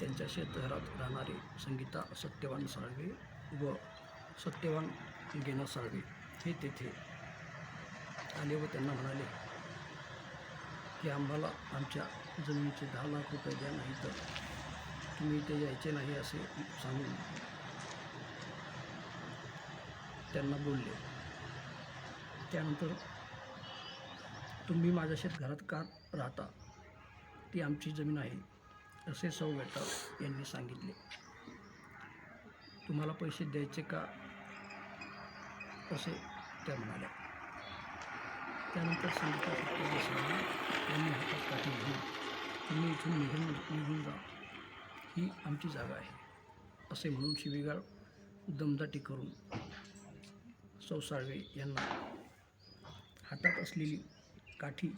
त्यांच्या शेतघरात राहणारे संगीता सत्यवान साळवे व सत्यवान गेना साळवे हे तेथे आले व त्यांना म्हणाले की आम्हाला आमच्या जमिनीचे दहा लाख रुपये द्या नाही तर तुम्ही इथे यायचे नाही असे सांगून त्यांना बोलले. त्यानंतर तुम्ही माझ्या शेतघरात का राहता? ती आमची जमीन आहे. असे सौ वेटाळ यांनी सांगितले. तुम्हाला पैसे द्यायचे का? असे त्या म्हणाल्या. त्यानंतर संगीता सत्यदेसाई यांनी हातात काठी घेऊन तुम्ही इथून निघून निघून जा. ही आमची जागा आहे. असे म्हणून शिवीगाळ दमदाटी करून सौ साळवे यांना हातात असलेली काठी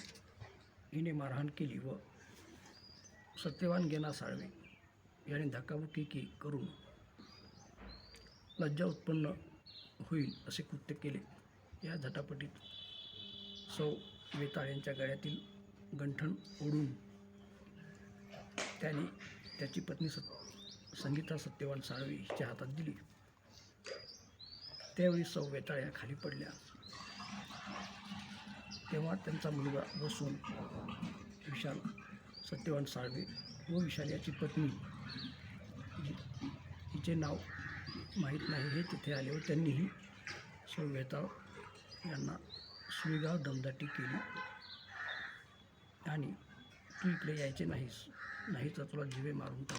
हिने मारहाण केली व सत्यवान गेना साळवे यांनी धक्काबुक्की की करून लज्जा उत्पन्न होईल असे कृत्य केले. या झटापटीत सौ वेताळ्यांच्या गळ्यातील गंठण ओढून त्याने त्याची पत्नी सत् संगीता सत्यवान साळवे हिच्या हातात दिली. त्यावेळी सौ वेताळ्या खाली पडल्या. तेव्हा त्यांचा मुलगा बसून विशाल सत्यवान साळवे व विशाल याची पत्नी. हिचे नाव माहीत नाही हे तिथे आले व त्यांनीही सौ यांना सुईगाव दमदाटी केली. आणि तू इकडे यायचे नाहीस नाही तर तुला जिवे मारून टाक.